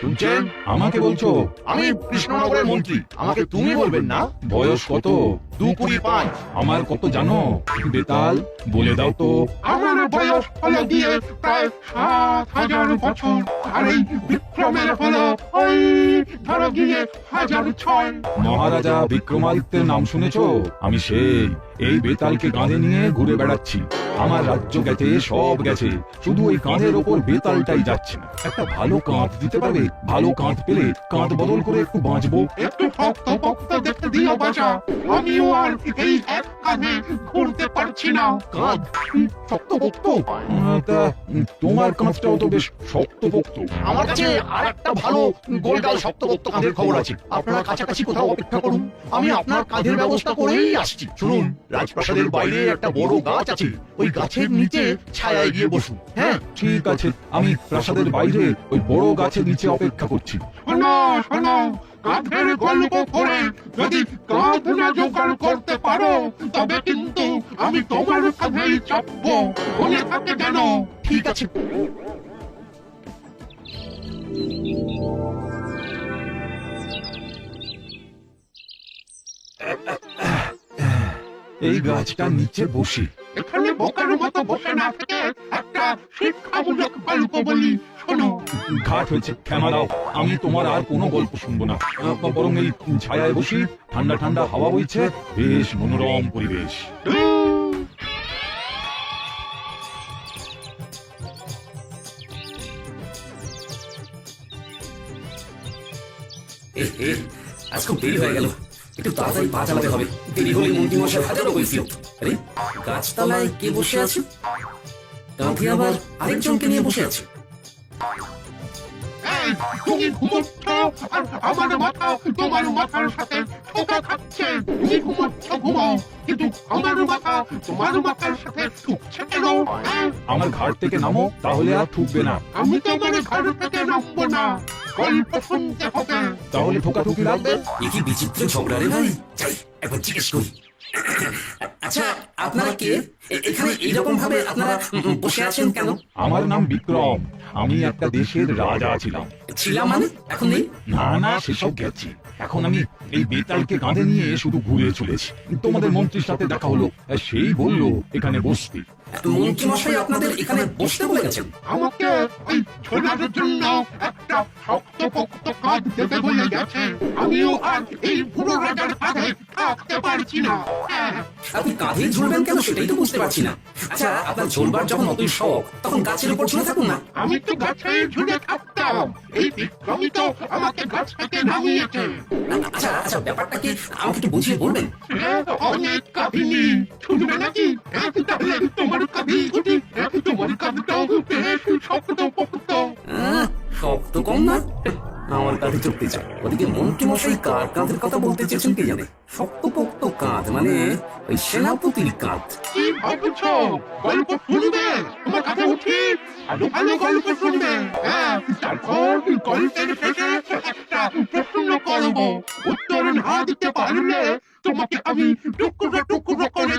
শুনছেন আমাকে বলছো? আমি কৃষ্ণনগরের মন্ত্রী। আমাকে তুমি বলবেন না? বয়স কত? দু কুড়ি পাঁচ। আমার কত জানো? বেতাল বলে দাও তো। আমার বয়স হলো গিয়ে প্রায় সাত হাজার বছর। আর এই বিক্রমের হলো ওই ধরো গিয়ে হাজার ছয়। মহারাজা বিক্রমাদিত্যের নাম শুনেছো? আমি সেই এই বেতালকে কাঁধে নিয়ে ঘুরে বেড়াচ্ছি। আমার রাজ্য গেছে, সব গেছে। শুধু ওই কাঁধের ওপর বেতালটাই যাচ্ছে না। একটা ভালো কাঁধ দিতে পারবে ভালো কাঁধ পেলে কাঁধ বদল করে একটু বাঁচবো। একটু দেখতে দিও বাঁচা আমিও আর এই এক কাঁধে ঘুরতে পারছি না। কাঁধ শক্ত বক্ত তা তোমার কাঁধটাও তো বেশ শক্তপোক্ত আমার কাছে আর একটা ভালো গোলগাল শক্তপোক্ত কাঁধের খবর আছে। আপনারা কাছাকাছি কোথাও অপেক্ষা করুন। আমি আপনার কাঁধের ব্যবস্থা করেই আসছি। শুনুন রাজপ্রাসাদের বাইরে একটা বড় গাছ আছে। ওই গাছের নিচে ছায়ায় গিয়ে বসুন। হ্যাঁ ঠিক আছে। আমি প্রাসাদের বাইরে ওই বড় গাছের নিচে অপেক্ষা করছি। শোনো শোনো কাঁধের গল্প করে যদি কাঁধ না জোগাড় করতে পারো তবে কিন্তু আমি তোমার কাঁধেই চাপবো মনে থাকে যেন। ঠিক আছে। এই গাছটার নিচে বসি। এখানে বোকার মতো বসে না থেকে একটা শিক্ষামূলক গল্প বলি শোনো। ঘাট হয়েছে ক্ষমা দাও। আমি তোমার আর কোনো গল্প শুনব না। বরং এই ছায়ায় বসি ঠান্ডা ঠান্ডা হাওয়া বইছে বেশ মনোরম পরিবেশ। আজ খুব দেরি হয়ে গেল। একটু তাড়াতাড়ি পা চালাতে হবে। দেরি হলে মন্ত্রী মশাই হাজারো কৈফিয়ত আরে গাছতলায় কে বসে আছে? কাঁধে আবার আরেকজনকে নিয়ে বসে আছে। তুমি ঘুমোচ্ছ আর আমার মাথা তোমার মাথার সাথে ঠোকা খাচ্ছে। তুমি ঘুমোচ্ছ ঘুমাও। কিন্তু আমার মাথা তোমার মাথার সাথে ঠুকছে কেন? হ্যাঁ? আমার ঘাট থেকে নামো তাহলে আর ঠুকবে না। আমি তো আমার ঘর থেকে নামবো না। গল্প শুনতে হবে তাহলে ঠোকাঠুকি লাগবে? এ কি বিচিত্র ঝগড়া রে ভাই যাই একবার জিজ্ঞেস করি। আচ্ছা আপনারা কে? এখানে এইরকম ভাবে আপনারা বসে আছেন কেন? আমার নাম বিক্রম। আমি একটা দেশের রাজা ছিলাম। ছিলাম মানে? এখন নেই? না না সেসব গেছি। এখন আমি এই বেতালকে কাঁধে নিয়ে শুধু ঘুরে চলেছি। তোমাদের মন্ত্রীর সাথে দেখা হলো। সেই বলল এখানে বসতে। মন্ত্রী মশাই আপনাদের এখানে বসতে বলে গেছেন আমাকে ওই ছোলার জন্য একটা কাজ দেবে বলে গেছে। আমিও আর এই বুড়ো রাজার কাঁধে থাকতে পারছি না। হ্যাঁ, আপনি কাঁধে ঝুলবেন কেন সেটাই তো বুঝতে পারছি না। আচ্ছা আপনার ঝুলবার যখন অতই শখ তখন গাছের উপর ঝুলে থাকুন না। আমি তো গাছে ঝুলে থাকতাম এই বিক্রমী তো আমাকে গাছ থেকে নামিয়েছে। আচ্ছা আচ্ছা ব্যাপারটা কি আমাকে একটু বুঝিয়ে বলবেন? অনেক কাহিনী। শুনবে নাকি? তাহলে তোমার উঠি এক তোমার কাঁধটাও বেশ শক্ত পোক্ত শক্ত কম না আমার কাঁধে চড়তে চায় ওদিকে কার কাঁধের কথা বলতে চেয়েছেন কে জানে? শক্তপোক্ত কাঁধ মানে ওই সেনাপতির কাঁধ। শুনবে? তোমার উঠি? ভালো ভালো গল্প শুনবে। হ্যাঁ তারপর গল্পের একটা পারলে তোমাকে আমি করে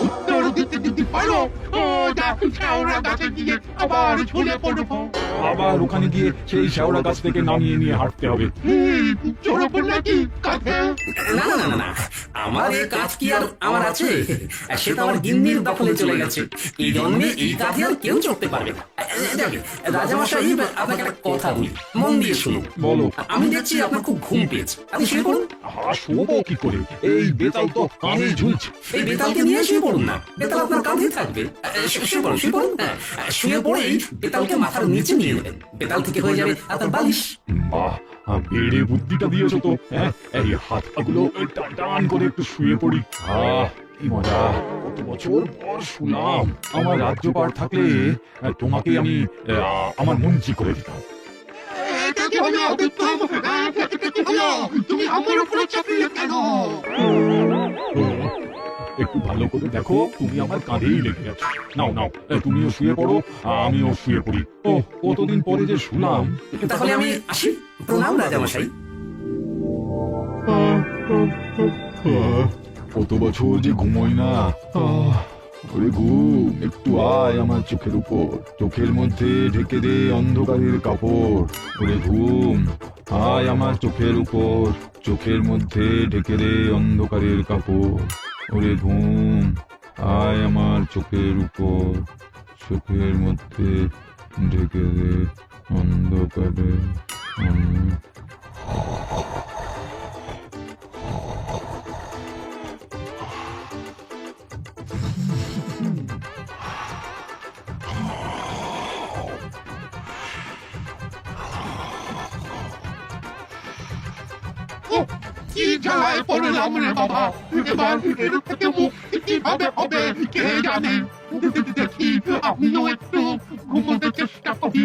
উত্তর দিতে দিতে পারো সোজা শেওড়া গাছে গিয়ে আবার ঝুলে পড়ব। আবার ওখানে গিয়ে সেই শেওড়া গাছ থেকে নামিয়ে নিয়ে হাঁটতে হবে। কাঁধে না না না না আমার এই কাজ কি আর আমার আছে? সেটা আমার গিন্নির দখলে চলে গেছে। এই জন্মে এই কাজে আর কেউ চড়তে পারবে না। রাজামশাই আপনাকে একটা কথা বলি। মন দিয়ে শুনুন। বলো। আমি দেখছি আপনার খুব ঘুম পেয়েছে। আপনি শুয়ে পড়ুন। আহা শোবো কি করে? এই বেতাল তো কানে ঝুলছে। এই বেতালকে নিয়ে শুয়ে পড়ুন না। বেতাল আপনার কাঁধে থাকবে। শুয়ে পড়ুন শুয়ে পড়ুন হ্যাঁ, শুয়ে পড়েই বেতালকে মাথার নিচে নিয়ে নেবেন বেতাল থেকে হয়ে যাবে আপনার বালিশ। বাহ বেড়ে বুদ্ধিটা দিয়েছ তো হ্যাঁ? এই হাত পাগুলো টান করে একটু শুয়ে পড়ি। আহ কি মজা কত বছর পর শুনলাম আমার রাজ্যপাট থাকলে তোমাকে আমি আহ, আমার মন্ত্রী করে দিতাম। হ্যাঁ, তুমি আমার উপরে চাপিয়ে কেন? একটু ভালো করে দেখো তুমি আমার কাঁধেই লেগে গেছো নাও নাও তুমিও শুয়ে পড়ো আমিও শুয়ে পড়ি। ও কতদিন পরে যে শুনলাম তাহলে আমি আসি। প্রণাম রাজামশাই। কত বছর যে ঘুমোই না। ওরে ঘুম একটু আয় আমার চোখের উপর। চোখের মধ্যে ঢেকে দে অন্ধকারের কাপড়। ওরে ঘুম আয় আমার চোখের উপর। চোখের মধ্যে ঢেকে দে অন্ধকারের কাপড়। ওরে ঘুম আয় আমার চোখের উপর চোখের মধ্যে ঢেকে দে অন্ধকারের অন্ধ- উফ, কি জ্বালায় পড়লাম রে বাবা এবার এর থেকে মুক্তি কীভাবে হবে কে জানে দেখি আমিও একটু ঘুমোতে চেষ্টা করি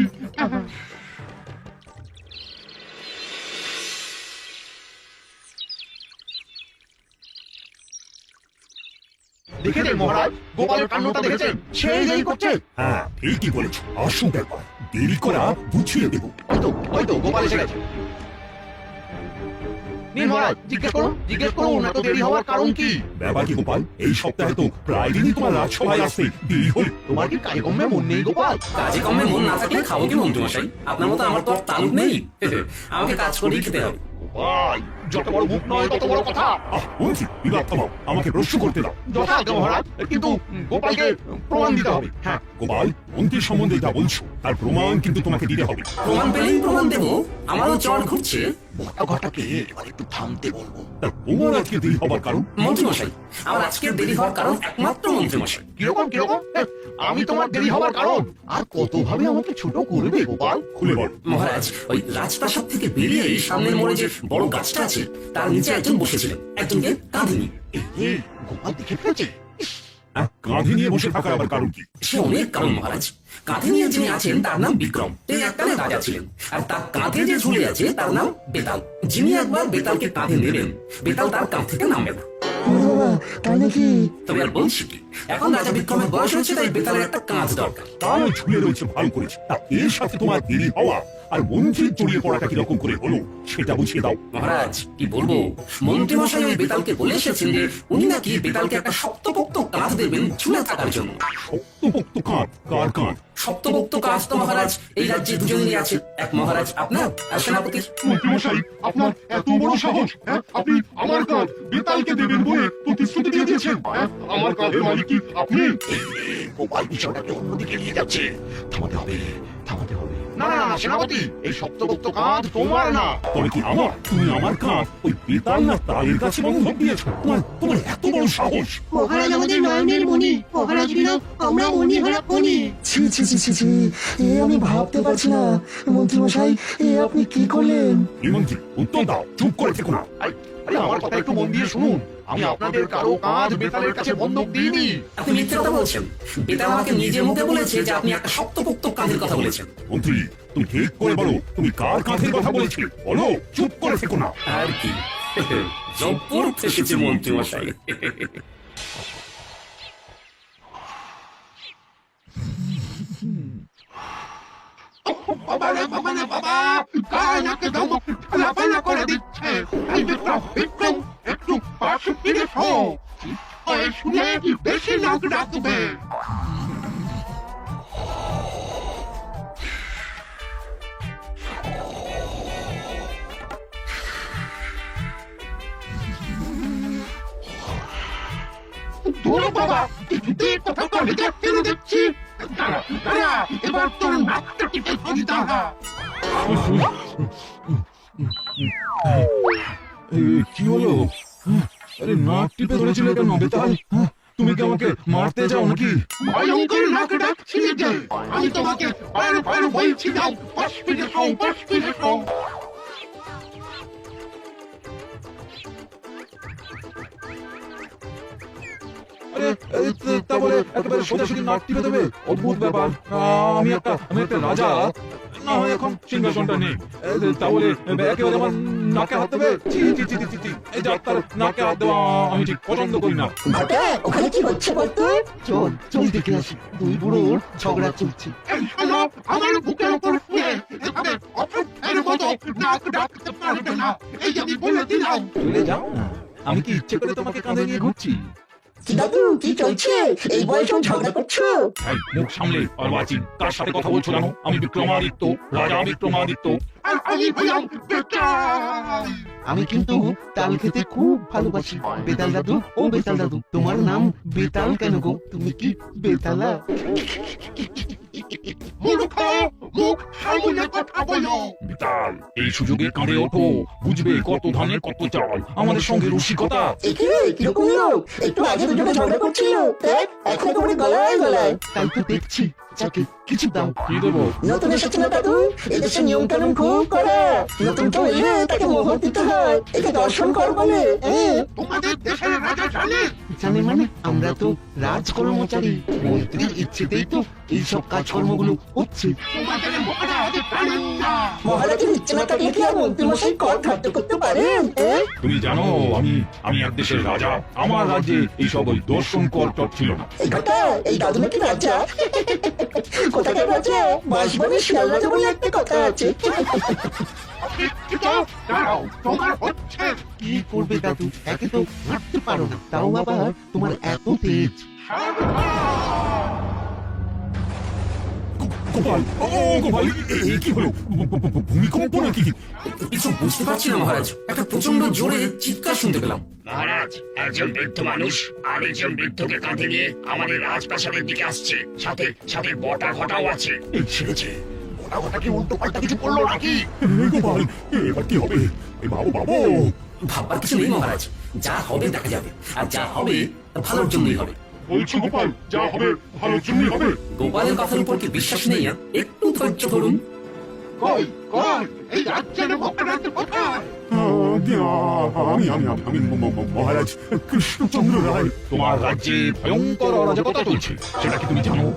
দেখেছেন মহারাজ গোপালের কাণ্ডটা দেখেছেন সেই দেরি করছে হ্যাঁ ঠিকই বলেছ আসুন ব্যাপার দেরি করা বুঝিয়ে দেবো হয়তো হয়তো গোপাল এসে গেছে নিন মহারাজ জিজ্ঞেস করুন জিজ্ঞেস করুন এত দেরি হওয়ার কারণ কি? ব্যাপার কি গোপাল? এই সপ্তাহে তো প্রায় দিনই তোমার রাজসভায় আসতে দেরি হল তোমার কি কাজে মন নেই গোপাল। কাজে কমে মন না থাকলে খাব কি মন্ত্রীমশাই আপনার মতো আমার তো আর তালুক নেই। আমাকে কাজ করেই খেতে হবে। যত বড় মুখ নয় তত বড় কথা। বলছি বিবাদ থামাও আমাকে প্রশ্ন করতে দাও। যথাজ্ঞা মহারাজ কিন্তু গোপালকে প্রমাণ দিতে হবে। হ্যাঁ। গোপাল মন্ত্রী সম্বন্ধে যা বলছো তার প্রমাণ কিন্তু তোমাকে দিতে হবে। প্রমাণ পেলেই প্রমাণ দেবো। আমারও চর ঘুরছে। ঘটাকে এবার একটু থামতে বলব। তার প্রমাণ আজকে দেরি হবার কারণ? মন্ত্রীমশাই আমার আজকের দেরি হওয়ার কারণ একমাত্র মন্ত্রীমশাই। কীরকম কীরকম? হ্যাঁ, আমি তোমার দেরি হওয়ার কারণ। আর কত ভাবে আমাকে ছোট করবে গোপাল? খুলে বল। মহারাজ ওই রাজপ্রাসাদ থেকে বেরিয়ে এই সামনের মোড়ে যে বড় গাছটা আছে তার নিচে একজন বসেছিলেন। একজনকে কাঁধে নিয়ে। গোপাল দেখে ফেলেছে? হ্যাঁ, কাঁধে নিয়ে বসে থাকার আবার কারণ কি? সে অনেক কারণ মহারাজ। কাঁধে নিয়ে যিনি আছেন তার নাম বিক্রম। তিনি এককালে রাজা ছিলেন। আর তার কাঁধে যে ঝুলে আছে তার নাম বেতাল। যিনি একবার বেতালকে কাঁধে নেবেন বেতাল তার কাঁধ থেকে নামবে না। বাবা তবে আর বলছি কি এখন রাজা বিক্রমের বয়স হয়েছে তাই বেতালের একটা কাঁধ দরকার। তাও ঝুলে রয়েছে ভালো করেছে তা এর সাথে তোমার দেরি হওয়া আর মন্ত্রীর জড়িয়ে পড়াটা কীরকম করে হলো সেটা বুঝিয়ে দাও। মহারাজ কি বলব? মন্ত্রী মশাই ওই বেতালকে বলে এসেছেন যে উনি নাকি বেতালকে একটা শক্তপোক্ত কাঁধ দেবেন ঝুলে থাকার জন্য। শক্তপোক্ত কাঁধ কার কাঁধ শক্তপোক্ত কাঁধ তো মহারাজ এই রাজ্যে দুজনেরই আছে। এক মহারাজ আপনার আর সেনাপতির মন্ত্রীমশাই আপনার এত বড় সাহস হ্যাঁ? আপনি আমার কাজ বেতালকে দেবেন বলে প্রতিশ্রুতি দিয়ে দিয়েছেন। হ্যাঁ? আমার কাজের মালিক কি? আপনি? গোপাল বিষয়টাকে অন্যদিকে নিয়ে যাচ্ছে। থামাতে হবে থামাতে হবে। না না না সেনাপতি এই কাঁধ তোমার না। তবে কি আমার তুমি আমার কাঁধ ওই বেতাল না তারের কাছে বন্ধক দিয়েছ। তোমার তোমার এত বড় সাহস। মহারাজ আমাদের নয়নের মণি। মহারাজ বিনা আমরা মণি। হারা ফণি ছি ছি ছি ছি ছি এ আমি ভাবতে পারছি না। মন্ত্রীমশাই এ আপনি কি করলেন? এই মন্ত্রী উত্তর দাও। চুপ করে থেকো না। আরে, আমার কথা একটু মন দিয়ে শুনুন। আমি আপনাদের কারও কাঁধ বেতালের কাছে বন্ধক দিইনি। আপনি মিথ্যে কথা বলছেন। বেতাল আমাকে নিজের মুখে বলেছে যে আপনি একটা শক্তপোক্ত কাঁধের কথা বলেছেন। মন্ত্রী তুমি ঠিক করে বলো তুমি কার কাঁধের কথা বলেছিলে? বলো চুপ করে থেকো না। আর কি? জব্বর ফেসেছে মন্ত্রী মশাই বাবা রে বাবা রে বাবা গায়ে নাকে ধমক লাফালা করে দিচ্ছে? এই বিক্রম বিক্রম একটু পাশে ফিরে শো। ওই শুনে বেশি লোক ডাকবে। দূর বাবা কিছুতেই কোথাও করে যাচ্ছে না দেখছি। দাঁড়া দাঁড়া, এবার তোর নাকটা টিপে ধরি, দাঁড়া। কি হলো? আরে, নাক টিপে ধরেছিল কেন? বেতাল? তুমি কি আমাকে মারতে চাও নাকি? ভয়ঙ্কর নাক ডাকছিলে যে আমি তোমাকে বার বার বলছি, যাও, পাশ ফিরে আরে আরে, তা- তা বলে একেবারে সোজাসুজি নাক টিপে দেবে। অদ্ভুত ব্যাপার। আমি একটা আমি একটা রাজা। না হয় এখন সিংহাসনটা নেই। এ, তা বলে একেবারে আমার নাকে হাত দেবে। ছি ছি ছি, ছি ছি। এই ডাক্তার নাকে হাত দেওয়া আমি ঠিক পছন্দ করি না। ঘটা? ওখানে কি হচ্ছে বলতো? চল চল দেখে আসি। দুই বুড়োর ঝগড়া চলছে। আমার বুকের উপর এভাবে মতো নাক ডাকতে পারবে না। এই আমি বলে দিলাম। চলে যাও না। আমি কি ইচ্ছে করে তোমাকে কাঁধে নিয়ে ঘুরছি? দাদু কি চলছে? এই বয়সেও ঝগড়া করছ? এই মুখ সামলে আর বাঁচি কার সাথে কথা বলছো জানো? আমি বিক্রমাদিত্য রাজা বিক্রমাদিত্য। আর আমি হলাম বেতাল। আমি কিন্তু তাল খেতে খুব ভালোবাসি। বেতাল দাদু ও বেতাল দাদু তোমার নাম বেতাল কেন গো? তুমি কি বেতালা? মূর্খ মুখ সামনে কথা বলো। বিতাল এই সুযোগে কারে ওঠো। বুঝবে কত ধানের কত চাল। আমাদের সঙ্গে রসিকতা। একে কীরকম লোক। একটু আগে দুজনে ঝগড়া করছিল। দেখ এখন একেবারে গলায় গলায়। তাই তো দেখছি। যাকে কিছু দাও কি দেবো? নতুন এসেছে না দাদু এদেশে নিয়ম কানুন খুব করা। নতুন কেউ এলে তাকে মোহর দিতে হয় একে দর্শন কর বলে। তোমাদের দেশের রাজা জানে। জানে মানে আমরা তো রাজ কর্মচারী মন্ত্রীর ইচ্ছেতেই তো এইসব কাজকর্মগুলো হচ্ছে। তোমাদের মহারাজ জানেন না। মহারাজের ইচ্ছে না থাকলে কি আর মন্ত্রীমশাই কর খাদ্য করতে পারেন। তুমি জানো আমি আমি এক দেশের রাজা। আমার রাজ্যে এইসব ওই দর্শন কর ছিল না। এই কথা এই দাদু নাকি রাজা। কোথাকার রাজা? বাঁশবনের শিয়াল রাজা বলে একটা কথা আছে। তোমার কি করবে দাদু একে তো হাঁটতে পারো না। তাও আবার তোমার এত তেজ। গোপাল ও গোপাল এই কি হলো ভূমিকম্প নাকি কিছু বুঝতে পারছি না মহারাজ একটা প্রচণ্ড জোরে চিৎকার শুনতে পেলাম মহারাজ একজন বৃদ্ধ মানুষ আরেকজন বৃদ্ধকে কাঁধে নিয়ে আমাদের রাজপ্রাসাদের দিকে আসছে সাথে সাথে বটা ঘটাও আছে ছেড়েছে ওটা ওটা কি উল্টো পাল্টা কিছু করল নাকি গোপাল এবার কি হবে এ বাবু বাবু ভাববার কিছু নেই মহারাজ যা হবে দেখা যাবে আর যা হবে ভালোর জন্যই হবে বলছো গোপাল যা হবে ভালোর জন্যই হবে। গোপালের কথার উপর কি বিশ্বাস নেই আর? একটু ধৈর্য ধরুন। কই কই? এই রাজ্যের কোথায়? আমি আমি আমি- আমি ম- ম- মহারাজ কৃষ্ণচন্দ্র রায়। তোমার রাজ্যে ভয়ঙ্কর অরাজকতা চলছে সেটা কি তুমি জানো?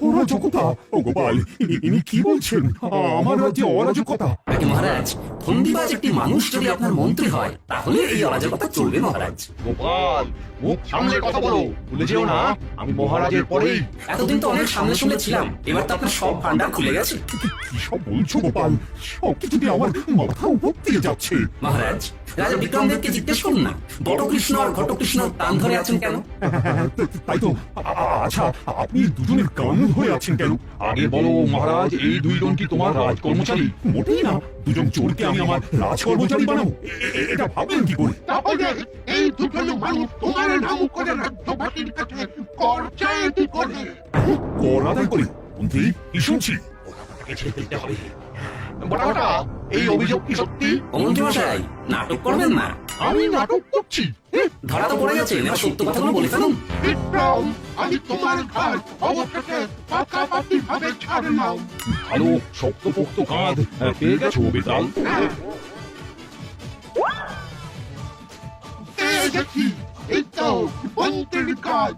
অরাজকতা? ও গোপাল ই- ইনি কি বলছেন? আমার রাজ্যে অরাজকতা। আগে মহারাজ ফন্দিবাজ একটি মানুষ যদি আপনার মন্ত্রী হয় তাহলে এই অরাজকতা চলবে মহারাজ। গোপাল মুখ সামলে কথা বলো। ভুলে যেও না আমি মহারাজের পরেই। এতদিন তো অনেক সামনে সামনে ছিলাম এবার তো আপনার সব ভান্ডার খুলে গেছে। কি সব বলছো গোপাল? সব কিছু দিয়ে আমার মাথা উপর দিয়ে যাচ্ছে। মহারাজ রাজা বিক্রমদেবকে জিজ্ঞেস করুন না বটকৃষ্ণ আর টান ধরে আছেন কেন? তাই তো আচ্ছা আপনি দুজনের কান ধরে আছেন কেন? আগে বলো মহারাজ এই দুইজন কি তোমার রাজ কর্মচারী মোটেই না দুজন চোরকে আমি আমার রাজকর্মচারী বানাবো। এটা ভাবলেন কি করে? তাহলে এই দুজন মানুষ তোমার নাম করে রাজ্যবাসীর কাছে কর চাইতে করে? কর আদায় করে। মন্ত্রী কি শুনছি? বটা এই অভিযোগ কি সত্যি? মন্ত্রী মশাই নাটক করবেন না। আমি নাটক করছি। ধরা তো পড়ে গেছে এবার সত্য কথাগুলো বলে ফেলুন। বিক্রম আমি তোমার ঘর অবশেষে পাকাপাকি ভাবে ছাড়লাম ভালো শক্তপোক্ত কাঁধ পেয়ে গেছো বেতাল এই দেখি। এই কাজ?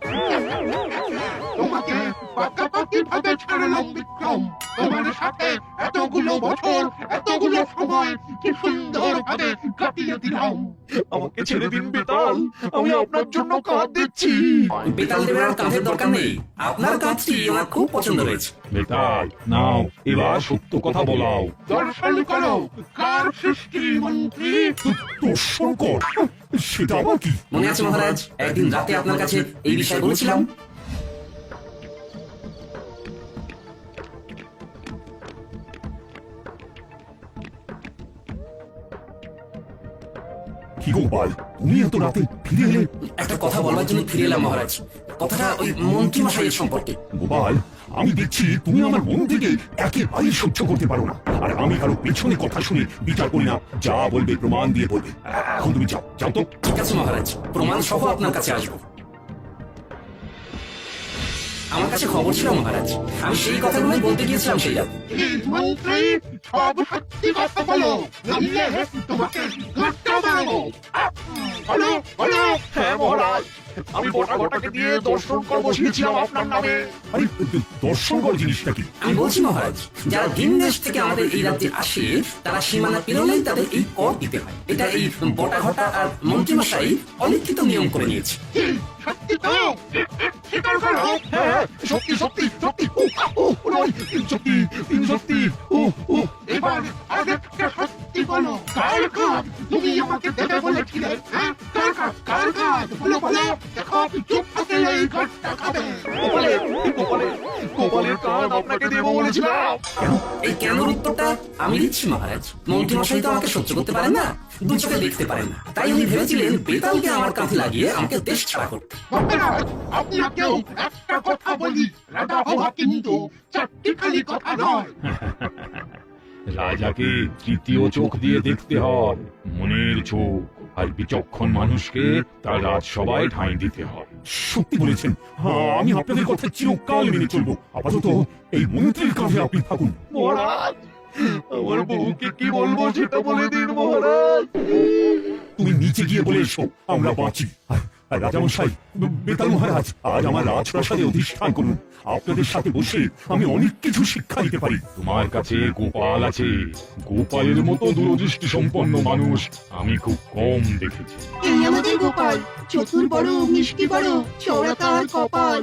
তোমাকে পাকাপাকি ভাবে ছাড়লাম বিক্রম। তোমার সাথে এতগুলো বছর এতগুলো সময় কি সুন্দর ভাবে কাটিয়ে দিলাম? আমাকে ছেড়ে দিন বেতাল। আমি আপনার জন্য কাঁদ দিচ্ছি। বেতাল দেবের আর কাঁধের দরকার নেই। আপনার কাজটি আমার খুব পছন্দ হয়েছে। বেতাল নাও এবার সত্য কথা বলাও। দর্শন করো কার সৃষ্টি মন্ত্রী? দর্শন কর সেটা আবার কি? মনে আছে মহারাজ একদিন রাতে আপনার কাছে এই বিষয়ে বলেছিলাম। কি গোপাল তুমি এত রাতে ফিরে এলে? একটা কথা বলবার জন্য ফিরে এলাম মহারাজ। কথাটা ওই মন্ত্রী মশাইয়ের সম্পর্কে। গোপাল আমি দেখছি তুমি আমার মন থেকে একেবারেই সহ্য করতে পারো না। আর আমি কারও পেছনে কথা শুনে বিচার করি না যা বলবে প্রমাণ দিয়ে বলবে। এখন তুমি যাও যাও তো। ঠিক আছে মহারাজ। প্রমাণ সহ আপনার কাছে আসব। আমার কাছে খবর ছিল মহারাজ। আমি সেই কথাগুলোই বলতে গিয়েছিলাম সেই রাতে সব সত্যি কথা বলো নইলে তোমাকে ঘাটটা মারবো আহ, বলো বলো হ্যাঁ মহারাজ আমি বটা ঘটাকে দিয়ে দর্শন কর বসিয়েছিলাম আপনার নামে আরে দর্শন কর জিনিসটা কি আমি বলছি মহারাজ যারা ভিন দেশ থেকে আমাদের এই রাজ্যে আসে তারা সীমানা পেরোলেই তাদের এই কর দিতে হয় এটা এই বটা ঘটা আর মন্ত্রীমশাই অলিখিত নিয়ম করে নিয়েছে সত্যি তো স্বীকার করো হ্যাঁ হ্যাঁ, সত্যি সত্যি সত্যি ও, সত্যি সত্যি ও ও এবার আরেকটা সত্যি বলো কার কাজ? তুমি আমাকে দেবে বলেছিলে হ্যাঁ? কার কাজ? কার কাজ? বলো বলো। দেখো চুপ থাকলে এই ঘরটা খাবে। গোপালের গোপালের গোপালের কাজ আপনাকে দেবো বলেছিলাম। এই কেন উত্তরটা? আমি দিচ্ছি মহারাজ। মন্ত্রী মশাই তো আমাকে সহ্য করতে পারেন না দু চোখে দেখতে পারেন না। তাই উনি ভেবেছিলেন বেতালকে আমার কাঁধে লাগিয়ে আমাকে দেশ ছাড়া করতে। আপনাকেও একটা কথা বলি। হওয়া কিন্তু চারটি খালি কথা নয়। রাজাকে তৃতীয় চোখ দিয়ে দেখতে হয়। মনের চোখ আর বিচক্ষণ মানুষকে তার রাজসভায় ঠাঁই দিতে হয়। সত্যি বলেছেন। হ্যাঁ, আমি আপনাদের কথা চিরকাল মেনে চলবো। আপাতত এই মন্ত্রীর কাঁধে আপনি থাকুন। মহারাজ আমার বউকে কি বলব সেটা বলে দিন মহারাজ। তুমি নিচে গিয়ে বলে এসো আমরা বাঁচি। রাজামশাই বেতাল মহারাজ আজ আমার রাজপ্রাসাদে অধিষ্ঠান করুন। আপনাদের সাথে বসে আমি অনেক কিছু শিক্ষা দিতে পারি। তোমার কাছে গোপাল আছে। গোপালের মতো দূরদৃষ্টি সম্পন্ন মানুষ আমি খুব কম দেখেছি। এই আমাদের গোপাল চতুর বড় মিষ্টি বড় চওড়া তার কপাল।